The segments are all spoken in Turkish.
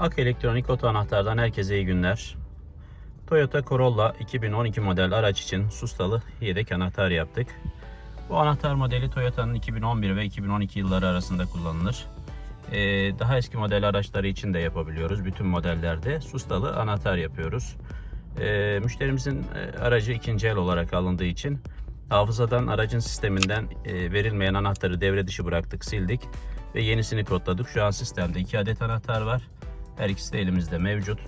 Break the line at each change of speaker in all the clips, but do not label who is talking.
Ak Elektronik Oto Anahtar'dan herkese iyi günler. Toyota Corolla 2012 model araç için sustalı yedek anahtar yaptık. Bu anahtar modeli Toyota'nın 2011 ve 2012 yılları arasında kullanılır. Ee, daha eski model araçları için de yapabiliyoruz. Bütün modellerde sustalı anahtar yapıyoruz. Ee, müşterimizin e, aracı ikinci el olarak alındığı için hafızadan aracın sisteminden e, verilmeyen anahtarı devre dışı bıraktık, sildik ve yenisini kodladık. Şu an sistemde iki adet anahtar var. Her ikisi de elimizde mevcut.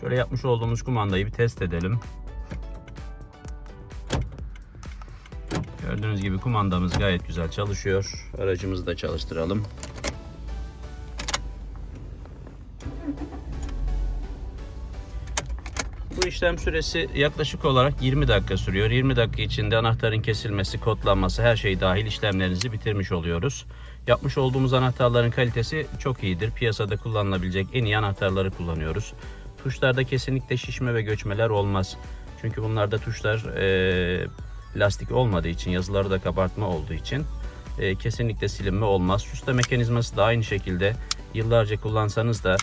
Şöyle yapmış olduğumuz kumandayı bir test edelim. Gördüğünüz gibi kumandamız gayet güzel çalışıyor. Aracımızı da çalıştıralım. Bu işlem süresi yaklaşık olarak 20 dakika sürüyor. 20 dakika içinde anahtarın kesilmesi, kodlanması her şey dahil işlemlerinizi bitirmiş oluyoruz. Yapmış olduğumuz anahtarların kalitesi çok iyidir. Piyasada kullanılabilecek en iyi anahtarları kullanıyoruz. Tuşlarda kesinlikle şişme ve göçmeler olmaz. Çünkü bunlarda tuşlar e, lastik olmadığı için, yazıları da kabartma olduğu için e, kesinlikle silinme olmaz. Susta mekanizması da aynı şekilde yıllarca kullansanız da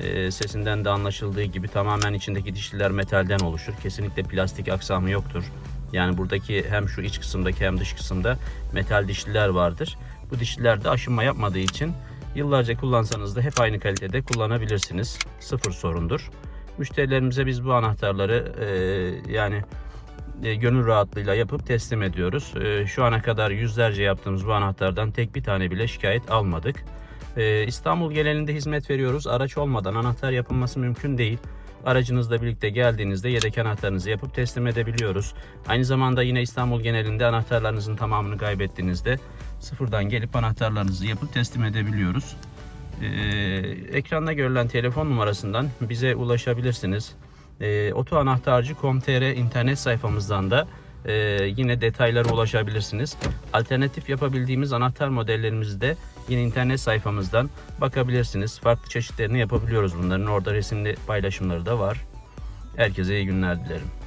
e, sesinden de anlaşıldığı gibi tamamen içindeki dişliler metalden oluşur. Kesinlikle plastik aksamı yoktur. Yani buradaki hem şu iç kısımdaki hem dış kısımda metal dişliler vardır. Bu dişliler de aşınma yapmadığı için yıllarca kullansanız da hep aynı kalitede kullanabilirsiniz. Sıfır sorundur. Müşterilerimize biz bu anahtarları e, yani e, gönül rahatlığıyla yapıp teslim ediyoruz. E, şu ana kadar yüzlerce yaptığımız bu anahtardan tek bir tane bile şikayet almadık. E, İstanbul genelinde hizmet veriyoruz. Araç olmadan anahtar yapılması mümkün değil. Aracınızla birlikte geldiğinizde yedek anahtarınızı yapıp teslim edebiliyoruz. Aynı zamanda yine İstanbul genelinde anahtarlarınızın tamamını kaybettiğinizde sıfırdan gelip anahtarlarınızı yapıp teslim edebiliyoruz. Ee, ekranda görülen telefon numarasından bize ulaşabilirsiniz. Ee, otoanahtarcı.com.tr internet sayfamızdan da e, yine detaylara ulaşabilirsiniz. Alternatif yapabildiğimiz anahtar modellerimizi de yine internet sayfamızdan bakabilirsiniz. Farklı çeşitlerini yapabiliyoruz bunların. Orada resimli paylaşımları da var. Herkese iyi günler dilerim.